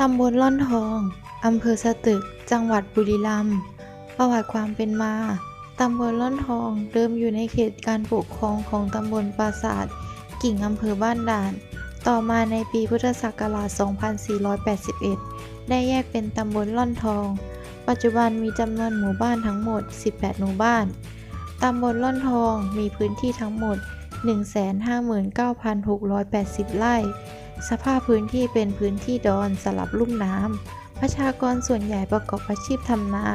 ตำบลล่อนทอง อำเภอสตึก จังหวัดบุรีรัมย์ ประวัติความเป็นมา ตำบลล่อนทองเดิมอยู่ในเขตการปกครองของตำบลปราสาท กิ่งอำเภอบ้านด่าน ต่อมาในปีพุทธศักราช 2481 ได้แยกเป็นตำบลล่อนทอง ปัจจุบันมีจำนวนหมู่บ้านทั้งหมด 18 หมู่บ้าน ตำบลล่อนทองมีพื้นที่ทั้งหมด 159,680 ไร่ สภาพพื้นที่เป็นพื้นที่ดอนสลับลุ่มน้ำประชากรส่วนใหญ่ประกอบอาชีพทำนา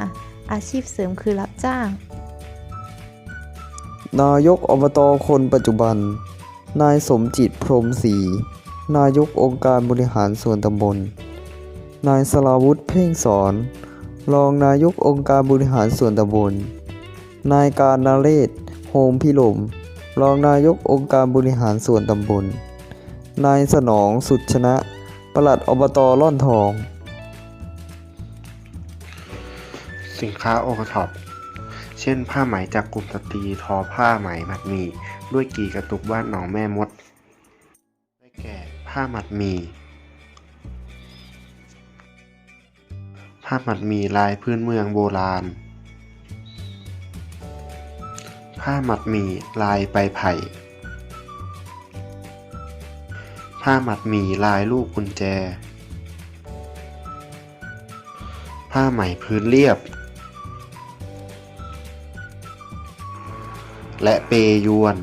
อาชีพเสริมคือรับจ้าง นายกอบตคนปัจจุบัน นายสมจิตพรหมศรีนายกองค์การบริหารส่วนตำบล นายสราวุธเพ่งสอน รองนายกองค์การบริหารส่วนตำบล นายการนาเรศโฮมพิลม รองนายกองค์การบริหารส่วนตำบล นายสนองสุดชนะปลัดอบตล่อนทอง สินค้าโอท็อปเช่น ผ้าไหมจากกลุ่มสตรีทอผ้าไหมหมัดหมี่ด้วยกี่กระตุกบ้านหนองแม่มด ได้แก่ผ้าหมัดหมี่ผ้าหมัดหมี่ลายพื้นเมืองโบราณ ผ้าหมัดหมี่ลายใบไผ่ ผ้าหมัดหมี่ลายลูกกุญแจ ผ้าไหมพื้นเรียบ และเปยวน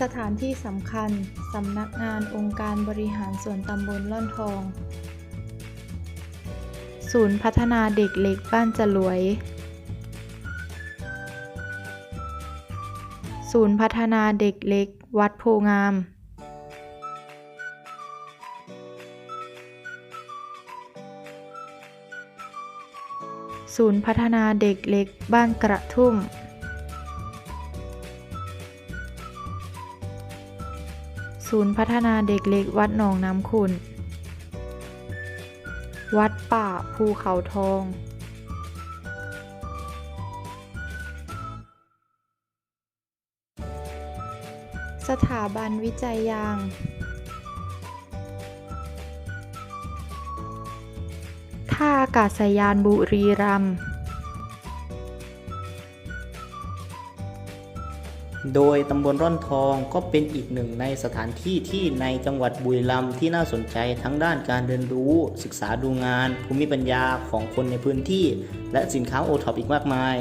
สถานที่สำคัญ สำนักงานองค์การบริหารส่วนตำบลล่อนทอง ศูนย์พัฒนาเด็กเล็กบ้านจรวย ศูนย์พัฒนาเด็กเล็ก วัดโพงามศูนย์พัฒนาเด็กเล็กบ้านกระทุ่ม ศูนย์พัฒนาเด็กเล็กวัดหนองน้ำขุน วัดป่าภูเขาทอง สถาบันวิจัยยาง ท่าอากาศยานบุรีรัมย์ โดยตำบลร่อนทองก็เป็นอีกหนึ่งในสถานที่ที่ในจังหวัดบุรีรัมย์ที่น่าสนใจทั้งด้านการเรียนรู้ ศึกษาดูงาน ภูมิปัญญาของคนในพื้นที่ และสินค้าโอท็อปอีกมากมาย